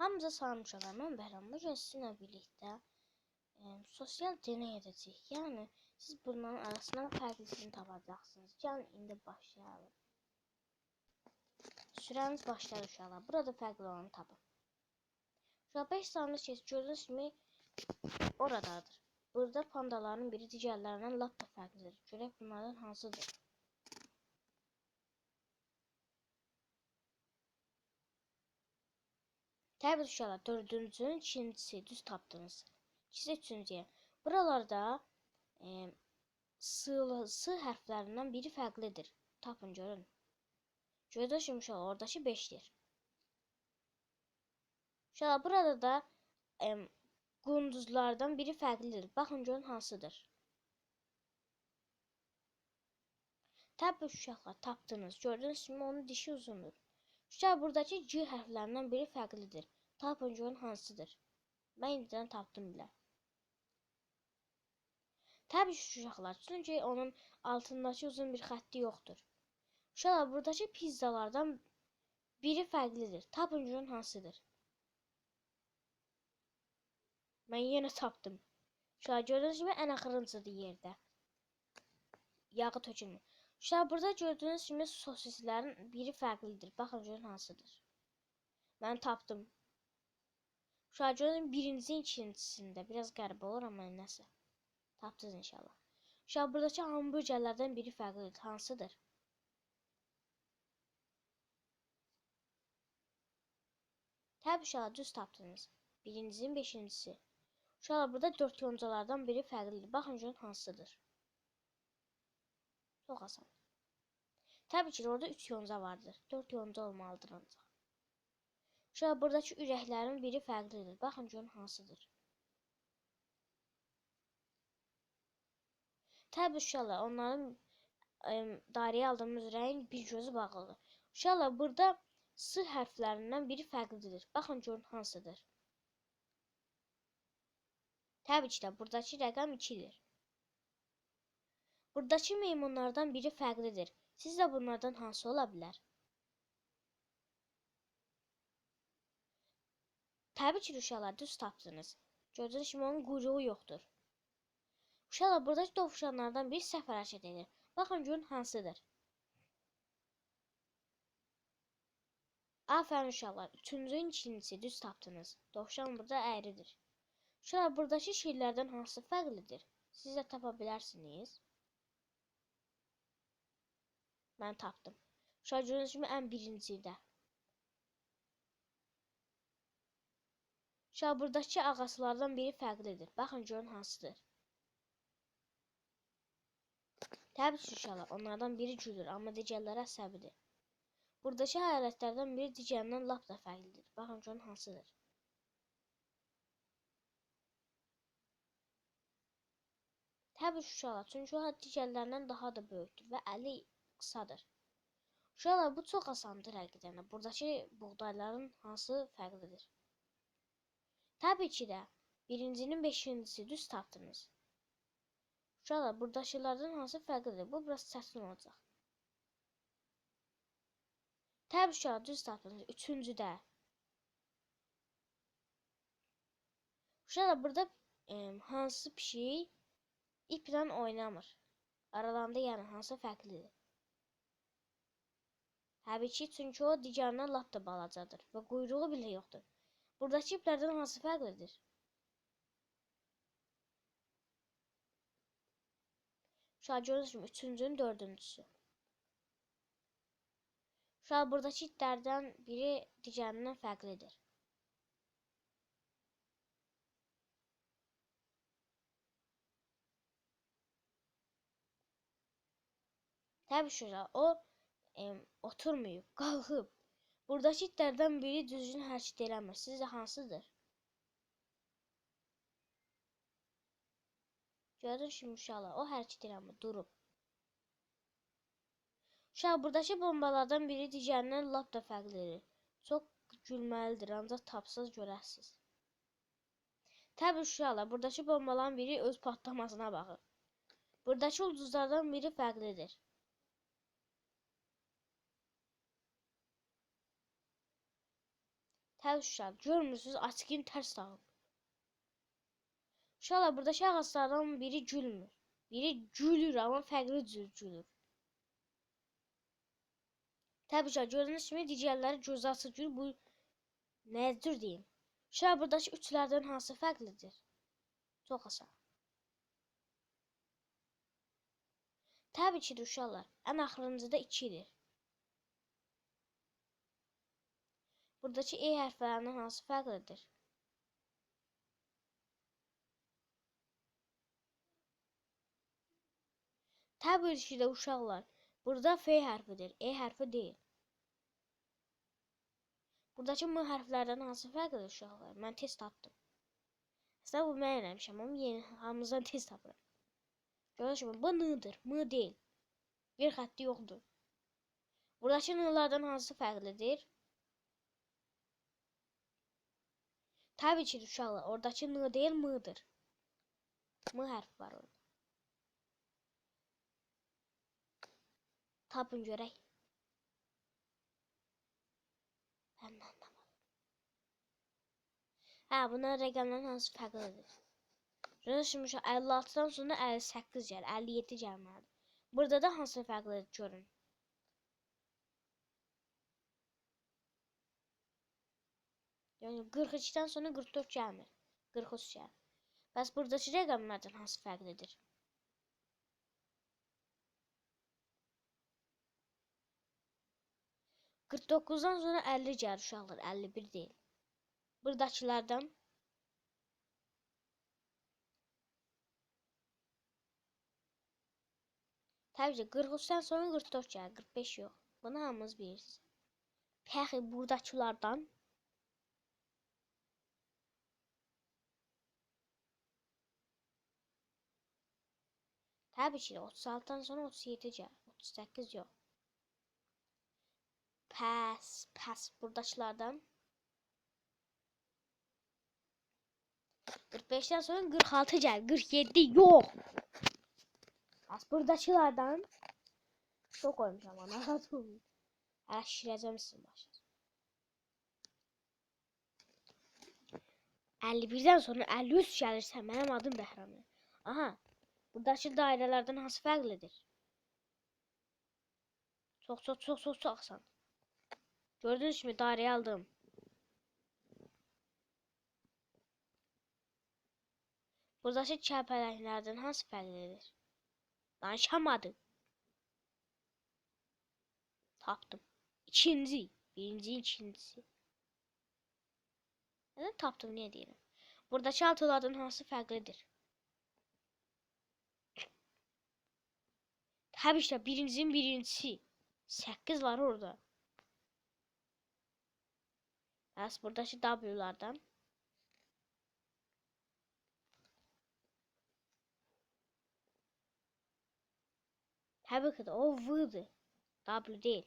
Hamza Bəhram. Bu gün sizinlə birlikdə e, sosial deney edəcəyik. Yəni siz bunların arasından fərqlisini tapacaqsınız. Gəlin indi başlayalım. Sürəniz başladı uşaqlar. Burada fərqli olanı tapın. Uşaq 5 saniyə keç gördüyünüz kimi oradadır. Burada pandaların biri digərlərindən lap da fərqlidir. Görək bunlardan hansıdır? Təbii uşaqlar dördüncünün ikincisi düz tapdınız. İkisi üçüncüyə. Buralarda e, sığ, sığ hərflərindən biri fərqlidir. Tapın görün. Gördünüz mü uşaqlar oradakı 5-dir. Uşaqlar burada da e, qunduzlardan biri fərqlidir. Baxın görün hansıdır. Təbii uşaqlar tapdınız. Gördüyünüz kimi onun dişi uzundur. Uşaq buradakı G hərflərindən biri fərqlidir. Görün hansıdır. Mən indidən tapdım bilə. Təbii ki, uşaqlar, çünki onun altındakı uzun bir xətti yoxdur. Uşaqlar, buradakı pizzalardan biri fərqlidir. Tapın görün hansıdır. Mən yenə tapdım. Uşaqlar, gördüyünüz kimi ən axırıncıdır yerdə. Yağı tökülmür. Uşaqlar, burada gördüyünüz kimi sosislərin biri fərqlidir. Baxın görün hansıdır. Mən tapdım. Uşaqlar, gördüyünüz birinci ikincisində biraz qəribə olur amma nəsə. Tapdınız inşallah. Uşaqlar, buradakı hamburgerlərdən biri fərqlidir. Hansıdır? Təbii uşaqlar, düz tapdınız. Birincinin beşincisi. Uşaqlar, burada dörd yoncalardan biri fərqlidir. Baxın görün hansıdır. Çox asan. Təbii ki, orada 3 yonca vardır. 4 yonca olmalıdır ancaq. Uşaq buradakı ürəklərin biri fərqlidir. Baxın görün hansıdır. Təbii uşaqlar, onların ə, dairəyə aldığımız ürəyin bir gözü bağlıdır. Uşaqlar, burada S hərflərindən biri fərqlidir. Baxın görün hansıdır. Təbii ki də buradakı rəqəm 2-dir. Buradakı meymunlardan biri fərqlidir. Sizcə bunlardan hansı ola bilər? Təbii ki, uşaqlar düz tapdınız. Gördüyünüz kimi onun quyruğu yoxdur. Uşaqlar buradakı dovşanlardan biri səhv hərəkət edir. Baxın görün hansıdır. Afərin uşaqlar. Üçüncünün ikincisi düz tapdınız. Dovşan burada əyridir. Uşaqlar buradakı şeylərdən hansı fərqlidir? Siz də tapa bilərsiniz. Mən tapdım. Uşaq gördüyünüz kimi ən birincidə. Uşaq buradakı ağaclardan biri fərqlidir. Baxın görün hansıdır. Təbii ki, uşaqlar, onlardan biri gülür, amma digərləri əsəbidir. Buradakı həyalətlərdən biri digərindən lap da fərqlidir. Baxın görün hansıdır. Təbii ki, uşaqlar, çünki o digərlərindən daha da böyükdür və əli qısadır. Uşaqlar, bu çox asandır həqiqətən. Buradakı buğdayların hansı fərqlidir? Təbii ki də birincinin beşincisi düz tapdınız. Uşaqlar, buradakılardan hansı fərqlidir? Bu biraz çətin olacaq. Təbii uşaqlar, düz tapdınız. Üçüncüdə. Uşaqlar, burada e, hansı pişik iplə oynamır? Aralarında yəni hansı fərqlidir? Təbii ki, çünki o digərindən lap da balacadır və quyruğu belə yoxdur. Buradakı iplərdən hansı fərqlidir? Uşaq görürsünüz kimi üçüncünün dördüncüsü. Uşaq buradakı itlərdən biri digərindən fərqlidir. Təbii ki, uşaq, o e, oturmayıb, qalxıb. Buradakı itlərdən biri düzgün hərəkət eləmir. Sizcə hansıdır? Gördünüz kimi uşaqlar, o hərəkət eləmir, durub. Uşaq, buradakı bombalardan biri digərindən lap da fərqlidir. Çox gülməlidir, ancaq tapsaz görəsiz. Təbii uşaqlar, buradakı bombaların biri öz patlamasına baxır. Buradakı ulduzlardan biri fərqlidir. Tərs uşaq. Görmürsünüz, açıqın tərs dağılıb. Uşaqlar burada şəxslərdən biri gülmür. Biri gülür, amma fərqli cür gülür. Təbii ki, gördüyünüz kimi digərləri göz açıq gül. Bu nə cür deyim? Uşaqlar buradakı üçlərdən hansı fərqlidir? Çox asan. Təbii ki, uşaqlar. Ən axırıncıda 2-dir. Buradakı E hərflərinin hansı fərqlidir? Təbii ki, də uşaqlar. Burada F hərfidir, E hərfi deyil. Buradakı M hərflərdən hansı fərqlidir uşaqlar? Mən test tapdım. Əslində bu mən eləmişəm, amma yeni hamımızdan test tapıram. Kimi bu N-dır, M deyil. Bir xətti yoxdur. Buradakı N-lardan hansı fərqlidir? Tabii ki uşaqlar, oradakı N deyil, M-dır. M hərfi var orada. Tapın görək. Bəndən də var. Hə, bunlar rəqəmlərin hansı fərqlidir? Görürsünüz, 56-dan sonra 58 gəlir, 57 gəlməlidir. Burada da hansı fərqlidir görün. Yəni 42-dən sonra 44 gəlmir. 43 gəlir. Bəs buradakı rəqəmlərdən hansı fərqlidir? Qırx doqquzdan sonra 50 gəlir uşaqlar, 51 deyil. Buradakılardan Təbii ki, 43-dən sonra 44 gəlir, 45 yox. Bunu hamınız bilirsiniz. Pəxi buradakılardan Təbii ki, 36-dan sonra 37 gəlir, 38 yox. Pəs, pəs buradakılardan 45-dən sonra 46 gəlir, 47 yox. Bəs buradakılardan çox qoymuşam ana, narahat olmayın. Hələ şişirəcəm sizin başınızı. 51-dən sonra 53 gəlirsə mənim adım Bəhramdır. Aha, buradakı dairələrdən hansı fərqlidir? Çox çox çox çox asan. Gördünüz mü daireyi aldım. Buradakı çəpələklərdən hansı fərqlidir? Danışamadım. Tapdım. İkinci. Birinci, ikincisi. Neden tapdım niye diyelim. Buradakı altılardan hansı fərqlidir? Tabii işte birincinin birincisi. 8 var orada. Bəs buradakı W'lardan Tabii ki de o V'dı. W değil.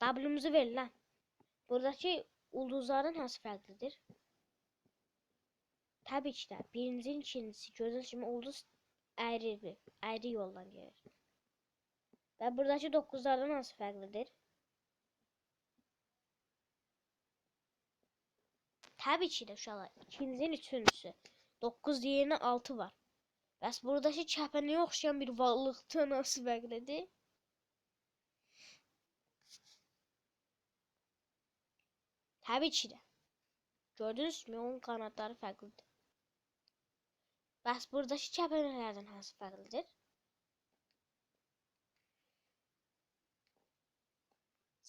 W'muzu ver lan. Buradaki ulduzların hansı farklıdır? Tabii ki de birincinin ikincisi gördüğünüz gibi ulduz ayrı bir ayrı yoldan gelir. Ve buradaki dokuzlardan hansı farklıdır? Tabii ki de uşaqlar ikincinin üçüncüsü. 9 yerine 6 var. Bəs buradakı kəpənəyə oxşayan bir varlıqda nasıl fərqlidir? Təbii ki də. Gördünüz mü? Onun qanadları fərqlidir. Bəs buradakı kəpənələrdən hansı fərqlidir?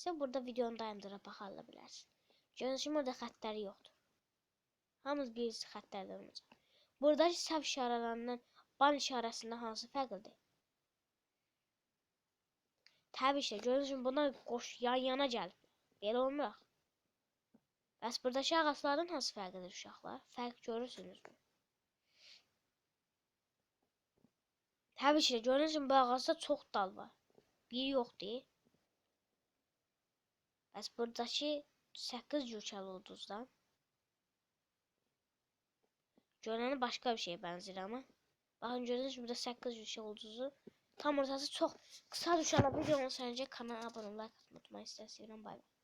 Sən burada videonu dayandırıb baxa bilərsən. Gördüyünüz kimi orada xəttləri yoxdur. Hamımız birisi xəttlərdən olacaq. Buradakı səhv işarələrindən ban işarəsində hansı fərqlidir? Təbii ki, gördüyünüz kimi buna qoş yan-yana gəlib. Belə olmur. Bəs buradakı ağacların hansı fərqlidir uşaqlar? Fərq görürsünüzmü? Təbii ki, gördüyünüz kimi bu ağacda çox dal var. Biri yoxdur. Bəs buradakı 8 cürkəli ulduzdan Görünəni başqa bir şeyə bənzər amma. Baxın görürsünüz burada 8 cürkə ulduzu. Tam ortası çox qısa düşən videonun səncə kanala abunə olmayı, like atmayı unutmayın. Sizə sevirəm. Bay bay.